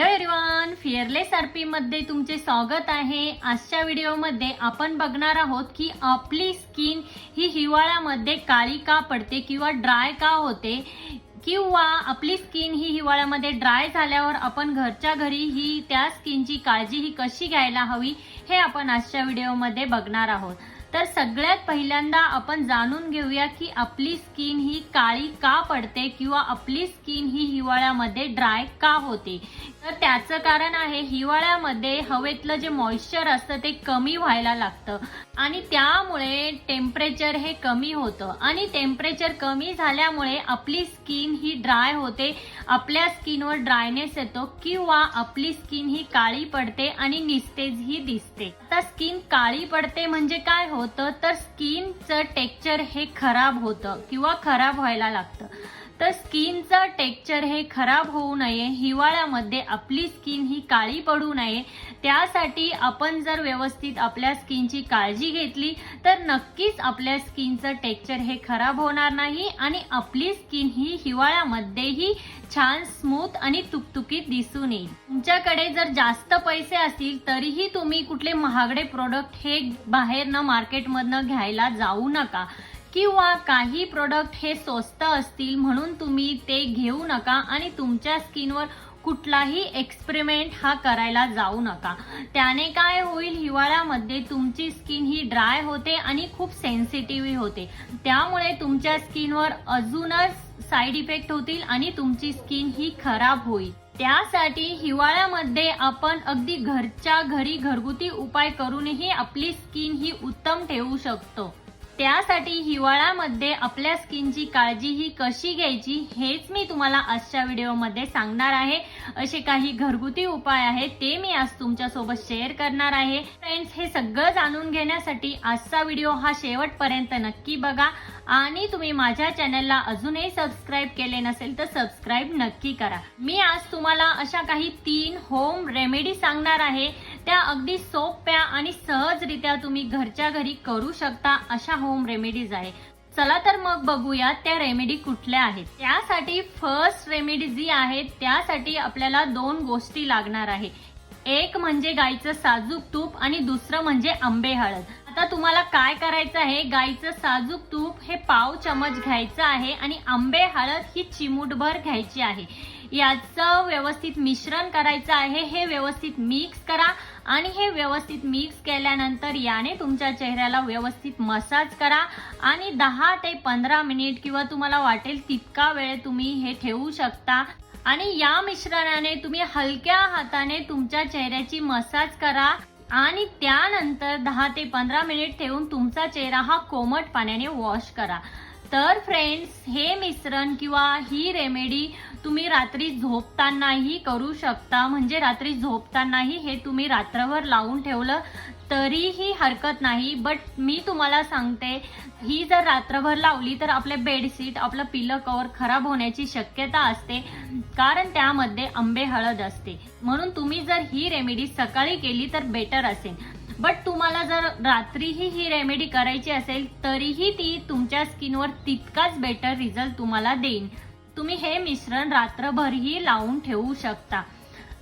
Hello everyone fearless RP मध्ये तुमचे स्वागत आहे. आजच्या व्हिडिओमध्ये आपण बघणार आहोत की आपली स्किन ही हिवाळ्यामध्ये काळी का पडते किंवा ड्राय का होते किंवा आपली स्किन ही हिवाळ्यामध्ये ड्राय झाल्यावर आपण घरच्या घरी ही त्या स्किनची काळजी ही कशी घ्यायला हवी हे आपण आजच्या व्हिडिओमध्ये बघणार आहोत. तर सगळ्यात पहिल्यांदा आपण जाणून घेऊया की आपली स्किन ही काळी का पडते किंवा आपली स्किन ही हिवाळ्यामध्ये ड्राय का होते. तर त्याचं कारण आहे हिवाळ्यामध्ये हवेतलं जे मॉइश्चर असतं ते कमी व्हायला लागतं. आणि त्यामुळे टेम्परेचर हे कमी होतं. आणि टेम्परेचर कमी झाल्यामुळे आपली स्किन ही ड्राय होते आपल्या स्किनवर ड्रायनेस येतो किंवा आपली स्किन ही काळी पडते आणि निस्तेज ही दिसते. आता स्किन काळी पडते म्हणजे काय हो? होतं तर स्किनचं टेक्चर हे खराब होतं किंवा खराब व्हायला लागतं. तर स्किनचं टेक्चर हे खराब होऊ नये. हिवाळ्यामध्ये आपली स्किन ही काळी पडू नये. त्यासाठी आपण जर व्यवस्थित आपल्या स्किनची काळजी घेतली तर नक्कीच आपल्या स्किनचं टेक्चर हे खराब होणार नाही आणि आपली स्किन ही हिवाळ्यामध्येही छान स्मूथ आणि तुकतुकीत दिसून येईल. तुमच्याकडे जर जास्त पैसे असतील तरीही तुम्ही कुठले महागडे प्रोडक्ट हे बाहेरनं मार्केटमधनं घ्यायला जाऊ नका. किंवा काही प्रोडक्ट हे स्वस्त असतील म्हणून तुम्ही ते घेऊ नका आणि तुमच्या स्किनवर कुठलाही एक्सपेरिमेंट हा करायला जाऊ नका. त्याने काय होईल हिवाळ्यामध्ये तुमची स्किन ही ड्राय होते आणि खूप सेन्सिटिव्ह होते. त्यामुळे तुमच्या स्किनवर अजूनच साईड इफेक्ट होतील आणि तुमची स्किन ही खराब होईल. त्यासाठी हिवाळ्यामध्ये आपण अगदी घरच्या घरी घरगुती उपाय करूनही आपली स्किन ही उत्तम ठेवू शकतो. त्यासाठी हिवाळ्यामध्ये आपल्या स्किनची काळजी ही कशी घ्यायची हेच मी तुम्हाला आजच्या व्हिडिओमध्ये सांगणार आहे. असे काही घरगुती उपाय आहेत ते मी आज तुमच्यासोबत शेअर करणार आहे. फ्रेंड्स हे सगळं जाणून घेण्यासाठी आजचा व्हिडिओ हा शेवटपर्यंत नक्की बघा. आणि तुम्ही माझ्या चॅनलला अजूनही सबस्क्राईब केले नसेल तर सबस्क्राईब नक्की करा. मी आज तुम्हाला अशा काही तीन होम रेमेडी सांगणार आहे. त्या अगदी सोप्या आणि सहजरित्या तुम्ही घरच्या घरी करू शकता अशा होम रेमेडीज आहे चला तर मग बघूया त्या रेमेडी कुठल्या आहेत. त्यासाठी फर्स्ट रेमेडी जी आहे त्यासाठी आपल्याला दोन गोष्टी लागणार आहे. एक म्हणजे गाईचं साजूक तूप आणि दुसरं म्हणजे आंबे हळद. आता तुम्हाला काय करायचं आहे? गाईचं साजूक तूप हे पाव चमच घ्यायचं आहे आणि आंबे हळद ही चिमूटभर घ्यायची आहे. याचं व्यवस्थित मिश्रण करायचं आहे. हे व्यवस्थित मिक्स करा आणि हे व्यवस्थित मिक्स केल्यानंतर याने तुमच्या चेहऱ्याला व्यवस्थित मसाज करा आणि दहा ते पंधरा मिनिट किंवा तुम्हाला वाटेल तितका वेळ तुम्ही हे ठेवू शकता. आणि या मिश्रणाने तुम्ही हलक्या हाताने तुमच्या चेहऱ्याची मसाज करा आणि त्यानंतर दहा ते पंधरा मिनिट ठेवून तुमचा चेहरा हा कोमट पाण्याने वॉश करा. तर फ्रेंड्स हे मिश्रण किंवा ही रेमेडी तुम्ही रात्री झोपतानाही करू शकता. म्हणजे रात्री झोपतानाही हे तुम्ही रात्रभर लावून ठेवलं तरीही हरकत नाही बट मी तुम्हाला सांगते ही जर रात्रभर लावली तर आपले बेडशीट आपलं पिलं कवर खराब होण्याची शक्यता असते कारण त्यामध्ये आंबे हळद असते. म्हणून तुम्ही जर ही रेमेडी सकाळी केली तर बेटर असेल. बट तुम्हाला जर रात्रीही ही रेमेडी करायची असेल तरीही ती तुमच्या स्किनवर तितकाच बेटर रिझल्ट तुम्हाला देईन. तुम्ही हे मिश्रण रात्रभरही लावून ठेवू शकता.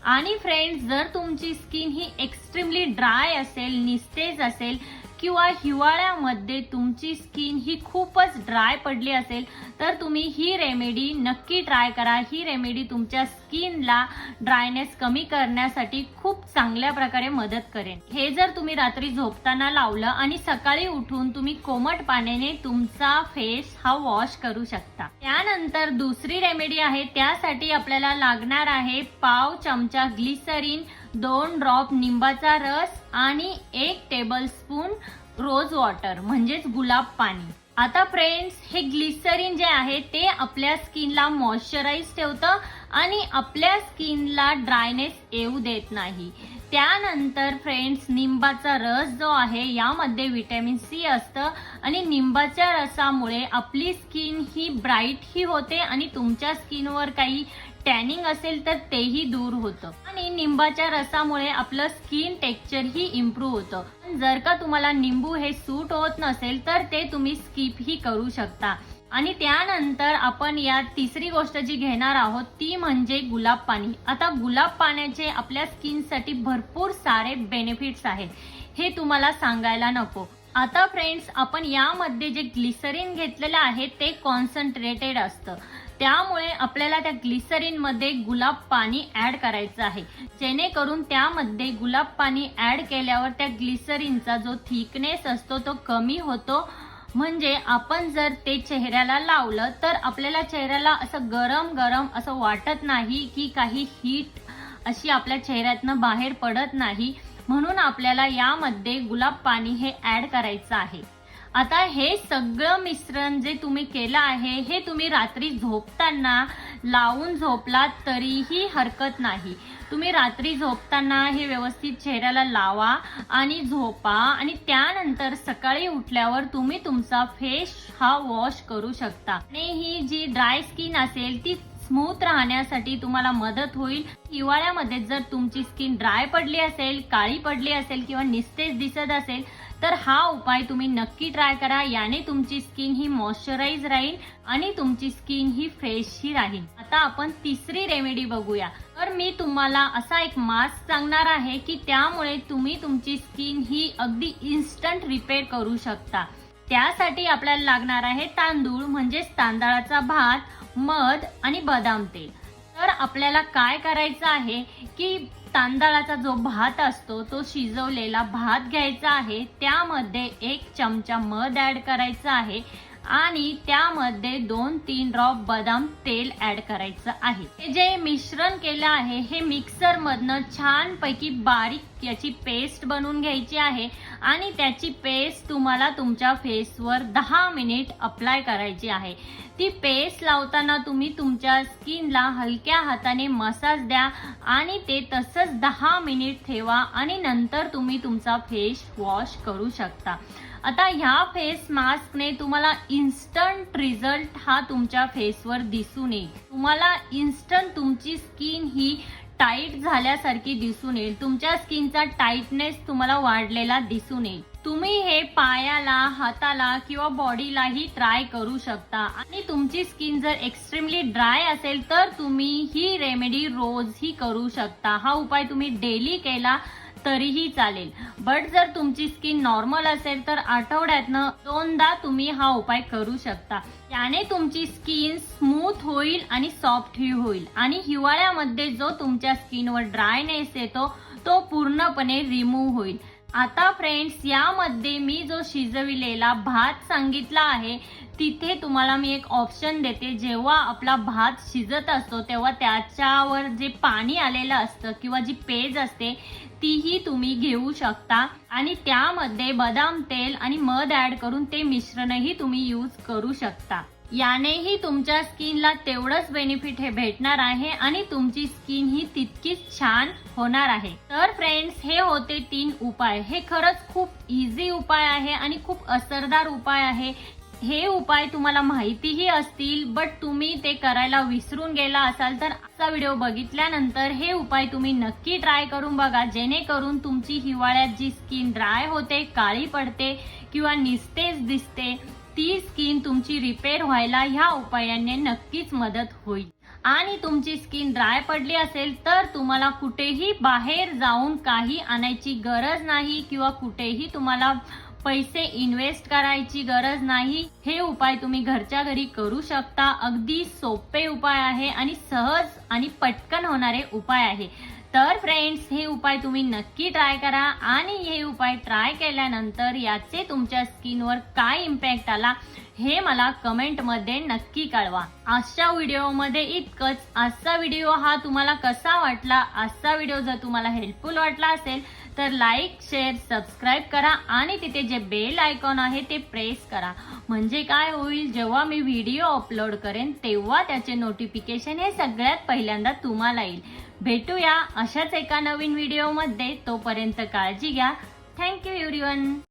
आणि फ्रेंड्स जर तुमची स्किन ही एक्स्ट्रीमली ड्राय असेल निस्तेज असेल किंवा हिवाळ्यामध्ये तुमची स्किन ही खूपच ड्राय पडली असेल तर तुम्ही ही रेमेडी नक्की ट्राय करा. ही रेमेडी तुमच्या स्किनला ड्रायनेस कमी करण्यासाठी खूप चांगल्या प्रकारे मदत करेन हे जर तुम्ही रात्री झोपताना लावलं आणि सकाळी उठून तुम्ही कोमट पाण्याने तुमचा फेस हा वॉश करू शकता. त्यानंतर दुसरी रेमेडी आहे त्यासाठी आपल्याला लागणार आहे पाव चमचा ग्लिसरीन दोन ड्रॉप निंबाचा रस आणि एक टेबलस्पून रोज वॉटर म्हणजेच गुलाब पाणी. आता फ्रेंड्स हे ग्लिसरीन जे आहे ते आपल्या स्किनला मॉइश्चराईज ठेवतं आणि आपल्या स्किनला ड्रायनेस येऊ देत नाही. त्यानंतर फ्रेंड्स निंबाचा रस जो आहे यामध्ये विटॅमिन सी असतं आणि निंबाच्या रसामुळे आपली स्किन ही ब्राईट ही होते आणि तुमच्या स्किनवर काही टॅनिंग असेल तर तेही दूर होतं. आणि निंबाच्या रसामुळे आपलं स्किन टेक्स्चर ही इम्प्रूव्ह होतं. पण जर का तुम्हाला निंबू हे सूट होत नसेल तर ते तुम्ही स्किप ही करू शकता. आणि त्यानंतर आपण या तिसरी गोष्ट जी घेणार आहोत ती म्हणजे गुलाब पाणी. आता गुलाब पाण्याचे आपल्या स्किनसाठी भरपूर सारे बेनिफिट्स आहेत. हे तुम्हाला सांगायला नको. आता फ्रेंड्स आपण यामध्ये जे ग्लिसरीन घेतलेलं आहे ते कॉन्सन्ट्रेटेड असतं. त्यामुळे आपल्याला त्या ग्लिसरीनमध्ये गुलाब पाणी ॲड करायचं आहे. जेणेकरून त्यामध्ये गुलाब पाणी ॲड केल्यावर त्या ग्लिसरीनचा जो थिकनेस असतो तो कमी होतो. म्हणजे आपण जर ते चेहऱ्याला लावलं तर आपल्याला चेहऱ्याला असं गरम गरम असं वाटत नाही की काही हीट अशी आपल्या चेहऱ्यातनं बाहेर पडत नाही. म्हणून आपल्याला यामध्ये गुलाब पाणी हे ॲड करायचं आहे. आता हे सगळं मिश्रण जे तुम्ही केलं आहे हे तुम्ही रात्री झोपताना लावून झोपलात तरीही हरकत नाही. तुम्ही रात्री झोपताना हे व्यवस्थित चेहऱ्याला लावा आणि झोपा आणि त्यानंतर सकाळी उठल्यावर तुम्ही तुमचा फेस हा वॉश करू शकता. आणि ही जी ड्राय स्किन असेल ती स्मूथ राहण्यासाठी तुम्हाला मदत होईल. हिवाळ्यामध्ये जर तुमची स्किन ड्राय पडली असेल काळी पडली असेल किंवा निस्तेज दिसत असेल तर हा उपाय तुम्ही नक्की ट्राय करा. याने तुमची स्किन ही मॉइश्चराईज राहील आणि तुमची स्किन ही फ्रेश ही राहील. आता आपण तिसरी रेमेडी बघूया. तर मी तुम्हाला असा एक मास्क सांगणार आहे की त्यामुळे तुम्ही तुमची स्किन ही अगदी इन्स्टंट रिपेअर करू शकता. त्यासाठी आपल्याला लागणार आहे तांदूळ म्हणजेच तांदळाचा भात. मध आणि बदाम तेल. तर आपल्याला काय करायचं आहे की तांदळाचा जो भात असतो तो शिजवलेला भात घ्यायचा आहे. त्यामध्ये एक चमचा मध ॲड करायचा आहे आणि त्यामध्ये दोन तीन ड्रॉप बदाम तेल ऍड करायचं आहे. हे जे मिश्रण केलं आहे हे मिक्सर मधनं छान पैकी बारीक याची पेस्ट बनवून घ्यायची आहे. आणि त्याची पेस्ट तुम्हाला तुमच्या फेसवर दहा मिनिट अप्लाय करायची आहे. ती पेस्ट लावताना तुम्ही तुमच्या स्किनला हलक्या हाताने मसाज द्या आणि ते तसंच दहा मिनिट ठेवा आणि नंतर तुम्ही तुमचा फेस वॉश करू शकता. आता ह्या फेस मास्कने तुम्हाला इन्स्टंट रिझल्ट हा तुमच्या फेसवर दिसून येईल. तुम्हाला इन्स्टंट तुमची स्किन ही टाईट झाल्यासारखी दिसून येईल. तुमच्या स्किनचा टाईटनेस तुम्हाला वाढलेला दिसून येईल. तुम्ही हे पायाला हाताला किंवा बॉडीलाही ट्राय करू शकता. आणि तुमची स्किन जर एक्स्ट्रीमली ड्राय असेल तर तुम्ही ही रेमेडी रोजही करू शकता. हा उपाय तुम्ही डेली केला तरीही चालेल. बट जर तुमची स्किन नॉर्मल असेल तर आठवड्यातनं दोनदा तुम्ही हा उपाय करू शकता. त्याने तुमची स्किन स्मूथ होईल आणि सॉफ्टही होईल. आणि हिवाळ्यामध्ये जो तुमच्या स्किनवर ड्रायनेस येतो तो पूर्णपणे रिमूव्ह होईल. आता फ्रेंड्स यामध्ये मी जो शिजविलेला भात सांगितला आहे तिथे तुम्हाला मी एक ऑप्शन देते. जेव्हा आपला भात शिजत असतो तेव्हा त्याच्यावर जे पाणी आलेलं असतं किंवा जी पेज असते तीही तुम्ही घेऊ शकता. आणि त्यामध्ये बदाम तेल आणि मध ॲड करून ते मिश्रणही तुम्ही यूज करू शकता. यानेही तुमच्या स्किनला तेवढंच बेनिफिट हे भेटणार आहे आणि तुमची स्किन ही तितकीच छान होणार आहे. तर फ्रेंड्स हे होते तीन उपाय. हे खरंच खूप इझी उपाय आहे आणि खूप असरदार उपाय आहे. हे उपाय तुम्हाला माहितीही असतील बट तुम्ही ते करायला विसरून गेला असाल तर असा व्हिडिओ बघितल्यानंतर हे उपाय तुम्ही नक्की ट्राय करून बघा. जेणेकरून तुमची हिवाळ्यात जी स्किन ड्राय होते काळी पडते किंवा निस्तेज दिसते ती स्किन तुमची रिपेअर व्हायला ह्या उपायाने नक्कीच मदत होईल. आणि तुमची स्किन ड्राय पडली असेल तर तुम्हाला कुठेही बाहेर जाऊन काही आणायची गरज नाही किंवा कुठेही तुम्हाला पैसे इन्व्हेस्ट करायची गरज नाही. हे उपाय तुम्ही घरच्या घरी करू शकता. अगदी सोपे उपाय आहे आणि सहज आणि पटकन होणारे उपाय आहे. तर फ्रेंड्स हे उपाय तुम्ही नक्की ट्राय करा आणि हे उपाय ट्राय केल्यानंतर याचे तुमच्या स्किनवर काय इम्पॅक्ट आला हे मला कमेंटमध्ये नक्की कळवा. आजच्या व्हिडिओमध्ये इतकंच. आजचा व्हिडिओ हा तुम्हाला कसा वाटला? आजचा व्हिडिओ जर तुम्हाला हेल्पफुल वाटला असेल तर लाईक शेअर सबस्क्राईब करा आणि तिथे जे बेल आयकॉन आहे ते प्रेस करा. म्हणजे काय होईल जेव्हा मी व्हिडिओ अपलोड करेन तेव्हा त्याचे नोटिफिकेशन हे सगळ्यात पहिल्यांदा तुम्हाला येईल. भेटूया अशाच एका नवीन व्हिडिओमध्ये तोपर्यंत काळजी घ्या. Thank you everyone